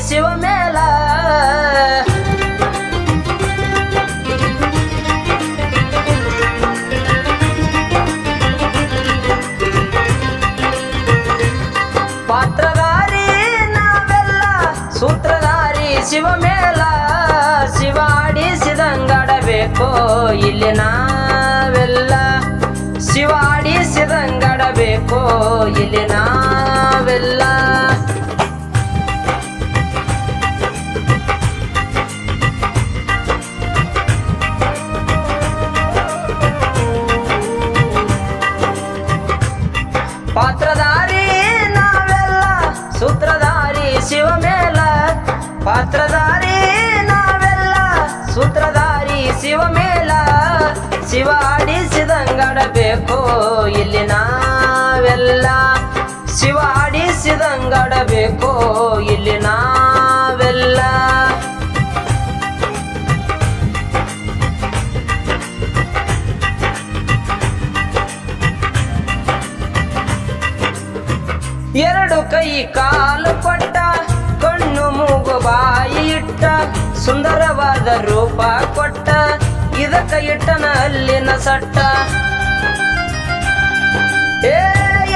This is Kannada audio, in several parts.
ಶಿವ ಮೇಲ ಪಾತ್ರಧಾರಿ ನಾವೆಲ್ಲ ಸೂತ್ರಧಾರಿ ಶಿವ ಮೇಲ ಶಿವ ಆಡಿಸಿದಂಗಡಬೇಕು ಇಲ್ಲಿ ಶಿವ ಆಡಿಸಿದಂಗಡಬೇಕು ಇಲ್ಲಿ ಶಿವ ಮೇಲ, ಪಾತ್ರಧಾರಿ ನಾವೆಲ್ಲ. ಸೂತ್ರಧಾರಿ ಶಿವ ಮೇಲ, ಶಿವ ಆಡಿಸಿದಂಗಡಬೇಕು ಇಲ್ಲಿ ನಾವೆಲ್ಲ. ಶಿವ ಆಡಿಸಿದಂಗಡಬೇಕು ಇಲ್ಲಿ ನಾವೆಲ್ಲ. ಎರಡು ಕೈ ಕಾಲು ಸುಂದರವಾದ ರೂಪ ಕೊಟ್ಟ, ಇದಕ್ಕ ಇಟ್ಟನ ಅಲ್ಲಿನ ಸಟ್ಟ. ಏ,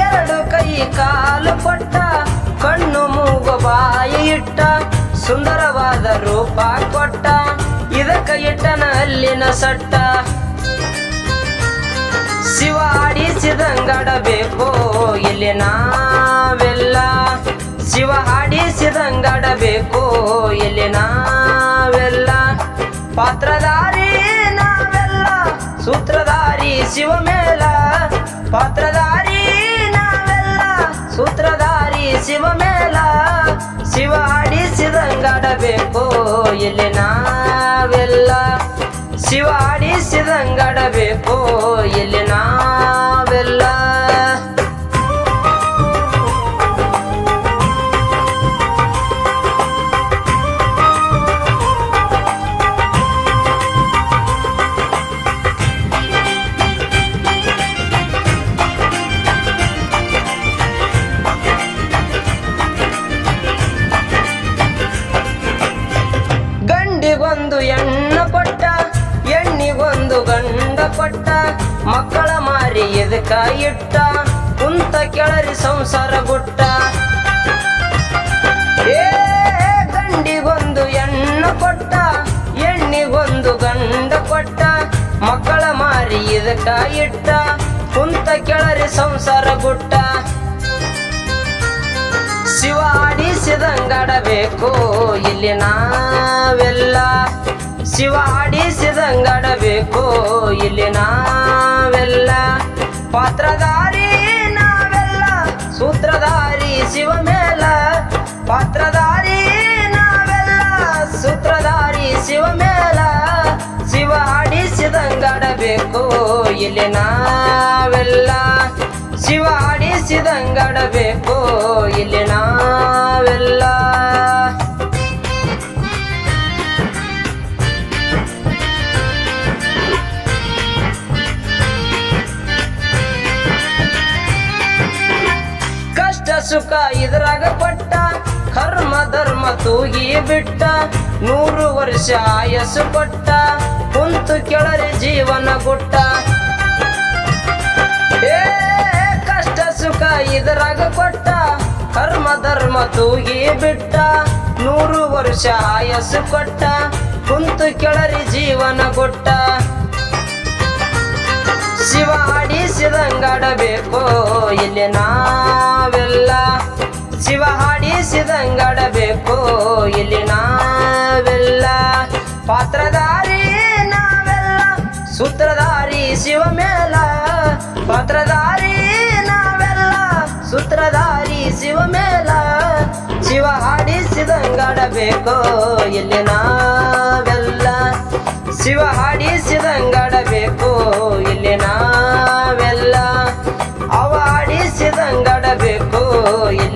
ಎರಡು ಕೈ ಕಾಲು ಕೊಟ್ಟ, ಕಣ್ಣು ಮೂಗು ಬಾಯಿ ಇಟ್ಟ, ಸುಂದರವಾದ ರೂಪ ಕೊಟ್ಟ, ಇದಕ್ಕ ಇಟ್ಟನ ಅಲ್ಲಿನ ಸಟ್ಟ. ಶಿವ ಆಡಿಸಿದಂಗಡಬೇಕು ಇಲ್ಲಿ ನಾವೆಲ್ಲ. ಶಿವ ಆಡಿಸಿದಂಗಡಬೇಕು ಇಲ್ಲಿ ನಾವೆಲ್ಲ ಪಾತ್ರಧಾರಿ ನಾವೆಲ್ಲ, ಸೂತ್ರಧಾರಿ ಶಿವ ಮೇಲ ಪಾತ್ರಧಾರಿ ನಾವೆಲ್ಲ, ಸೂತ್ರಧಾರಿ ಶಿವ ಮೇಲ ಶಿವ ಆಡಿಸಿದಂಗಡಬೇಕು ಇಲ್ಲಿ ನಾವೆಲ್ಲ. ಶಿವ ಆಡಿಸಿದಂಗಡಬೇಕು ಇಲ್ಲಿ ನಾವೆಲ್ಲ ಗಂಡಿಗೊಂದು ಎಣ್ಣ ಎಣ್ಣಿ ಒಂದು ಗಂಡ ಪಟ್ಟ ಮಕ್ಕಳ ಮಾರಿ ಎದಕ ಇಟ್ಟ ಕುಂತ ಕೆಳರಿ ಸಂಸಾರ ಗುಟ್ಟ. ಏ, ಗಂಡಿಗೊಂದು ಎಣ್ಣ ಕೊಟ್ಟ ಒಂದು ಗಂಡ ಕೊಟ್ಟ, ಮಕ್ಕಳ ಮಾರಿ ಎದಕ ಇಟ್ಟ ಕುಂತ ಕೆಳರಿ ಸಂಸಾರ ಗುಟ್ಟ. ಶಿವ ಆಡಿಸಿದಂಗಡಬೇಕು ಇಲ್ಲಿ ನಾವೆಲ್ಲ. ಶಿವ ಆಡಿಸಿದಂಗಡಬೇಕು ಇಲ್ಲಿ ನಾವೆಲ್ಲ ಪಾತ್ರಧಾರಿ, ನಾವೆಲ್ಲ ಸೂತ್ರಧಾರಿ ಶಿವ ಮೇಲ ಪಾತ್ರಧಾರಿ, ನಾವೆಲ್ಲ ಸೂತ್ರಧಾರಿ ಶಿವ ಮೇಲ ಶಿವ ಆಡಿಸಿದಂಗಡಬೇಕು ಇಲ್ಲಿ ನಾವೆಲ್ಲ ಶಿವ ಆಡಿಸಿದಂಗಡಬೇಕು ಇಲ್ಲಿ ನಾವೆಲ್ಲ ಸುಖ ಇದ್ರಾಗ ಪಟ್ಟ, ಕರ್ಮ, ಧರ್ಮ ತೂಗಿ ಬಿಟ್ಟ, ನೂರು ವರ್ಷ ಆಯಸ್ಸು ಕೊಟ್ಟ, ಕುಂತು ಕೆಳರಿ ಜೀವನ ಗುಟ್ಟ ಏ, ಕಷ್ಟ, ಸುಖ ಇದರಾಗ ಕೊಟ್ಟ ಕರ್ಮ, ಧರ್ಮ ತೂಗಿ ಬಿಟ್ಟ, ನೂರು ವರ್ಷ ಆಯಸ್ಸು ಕೊಟ್ಟ, ಕುಂತು ಕೆಳರಿ ಜೀವನ ಕೊಟ್ಟ. ಶಿವ ಆಡಿಸಿದಂಗಡಬೇಕು ಇಲ್ಲಿ ನಾವೆಲ್ಲ ಇಲ್ಲಿ ನಾವೆಲ್ಲ? ಪಾತ್ರಧಾರಿ ನಾವೆಲ್ಲ, ಸೂತ್ರಧಾರಿ ಶಿವ ಮೇಲ. ಪಾತ್ರಧಾರಿ ನಾವೆಲ್ಲ, ಸೂತ್ರಧಾರಿ ಶಿವ ಮೇಲ. ಶಿವ ಹಾಡಿಸಿದಂಗಾಡಬೇಕು ಇಲ್ಲಿ ನಾವೆಲ್ಲ? ಶಿವ ಹಾಡಿಸಿದಂಗಾಡಬೇಕು ಇಲ್ಲಿ ನಾವೆಲ್ಲ? ಅವ ಇಲ್ಲಿ